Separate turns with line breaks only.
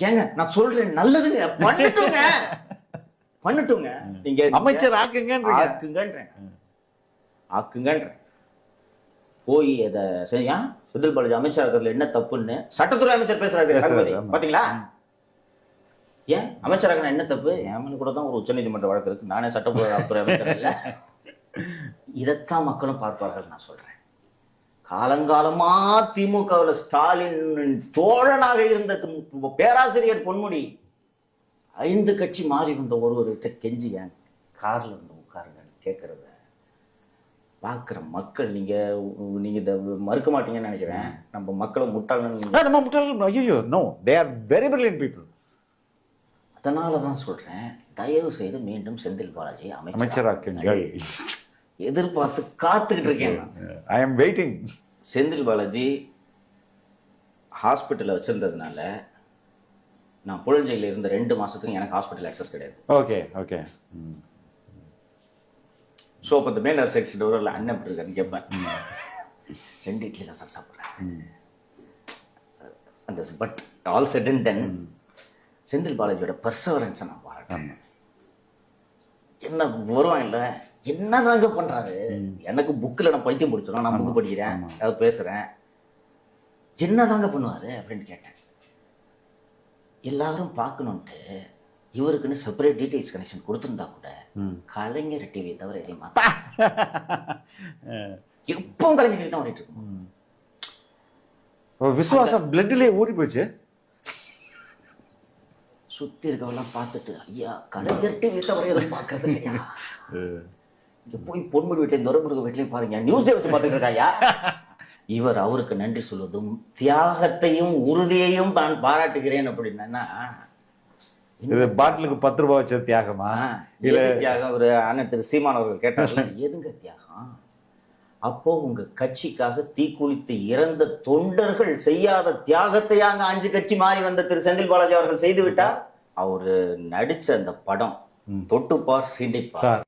ஏங்க நான் சொல்றேன் நல்லதுங்க பண்ணட்டுங்க. பண்ணட்டுங்க. நீங்க
அமைச்சர் ஆக்குங்கன்றீங்க.
ஆக்குங்கன்றேன். ஆக்குங்கன்றேன். போய் அதை சரியா செந்தில் பாலாஜி அமைச்சர் இருக்கிறதுல என்ன தப்புன்னு சட்டத்துறை அமைச்சர் பேசுறாரு. பாத்தீங்களா? ஏன்? அமைச்சராக என்ன தப்பு? மேல கூட தான் ஒரு உச்சநீதிமன்ற வழக்கு இருக்கு. நானே சட்டத்துறை அமைச்சர் இல்ல. இதைத்தான் மக்களும் பார்ப்பார்கள் நான் சொல்றேன். காலங்காலமா திமுகவில் ஸ்டாலின் தோழனாக இருந்த பேராசிரியர் பொன்முடி ஐந்து கட்சி மாறி வந்த ஒருவர்கிட்ட கெஞ்சி ஏன் கார்ல வந்து உட்காருங்கன்னு கேட்கறத பார்க்குற மக்கள் நீங்க உ- நீங்க இதை மறுக்க மாட்டீங்கன்னு நினைக்கிறேன். நம்ம மக்களை முட்டாளன்னு
நம்ம முட்டாள் ஐயோ no they are very brilliant people
அதனால தான் சொல்றேன் தயவு செய்து மீண்டும் செந்தில் பாலாஜி அமைச்சர்
அமைச்சராக்குங்கள்.
எதிர்பார்த்து காத்துக்கிட்டு இருக்கேன்.
I am waiting
Senthil Balaji ஹாஸ்பிட்டலில் வச்சிருந்ததுனால நான் புழஞ்சையில் இருந்த ரெண்டு மாசத்துக்கு எனக்கு ஹாஸ்பிட்டல் அக்சஸ் கிடையாது.
ஓகே ஓகே
ஸோ அப்போ இந்த மேல் செக்ஸ் டோரில் அண்ணன் எப்படி இருக்கான்னு கேட்பேன் ரெண்டு இட்லி தான் சார் சாப்பிட்றேன். அந்த but all set and done Senthil பாலாஜியோட பர்சவரன்ஸை நான் பாராட்டேன் என்ன வருவான் இல்லை? என்னதாங்க பண்றாரு? எனக்கு புக்கில் நான் பைத்தியம் பிடிச்சிடும் நான் புக்கு படிக்கிறேன். ஏதாவது பேசுறேன். என்னதாங்க பண்ணுவாரு அப்படின்னு கேட்டேன். எல்லாரும் பார்க்கணுன்ட்டு இவருக்குன்னு செப்பரேட் டீடைல்ஸ் கனெக்ஷன் கொடுத்துருந்தா கூட கலைஞர் டிவி தவிர எதையும் எப்பவும் கலைஞர் டிவி தான் ஓடிட்டு இருக்கும்.
விசுவாசம் பிளட்லயே ஊறி போச்சு.
சுத்தி இருக்கவெல்லாம் பார்த்துட்டு ஐயா கலைஞர் டிவி தவிர எதுவும் பார்க்கறது இல்லையா? போய் பொன்முடி வீட்லையும் துரமுருக வீட்லையும் பாருங்க நியூஸை வச்சு இருக்காயா? இவர் அவருக்கு நன்றி சொல்வதும் தியாகத்தையும் உறுதியையும் நான் பாராட்டுகிறேன் அப்படின்னா
இது பாட்டிலுக்கு பத்து ரூபாய் வச்ச தியாகமா?
எது தியாகம்? ஒரு அண்ணன் திரு சீமான் அவர்கள் கேட்டார்ல எதுங்க தியாகம்? அப்போ உங்க கட்சிக்காக தீக்குளித்து இறந்த தொண்டர்கள் செய்யாத தியாகத்தையாங்க அஞ்சு கட்சி மாறி வந்த திரு செந்தில் பாலாஜி அவர்கள் செய்து விட்டார்? அவரு நடிச்ச அந்த படம் தொட்டுப்பார் சீண்டிப்பார்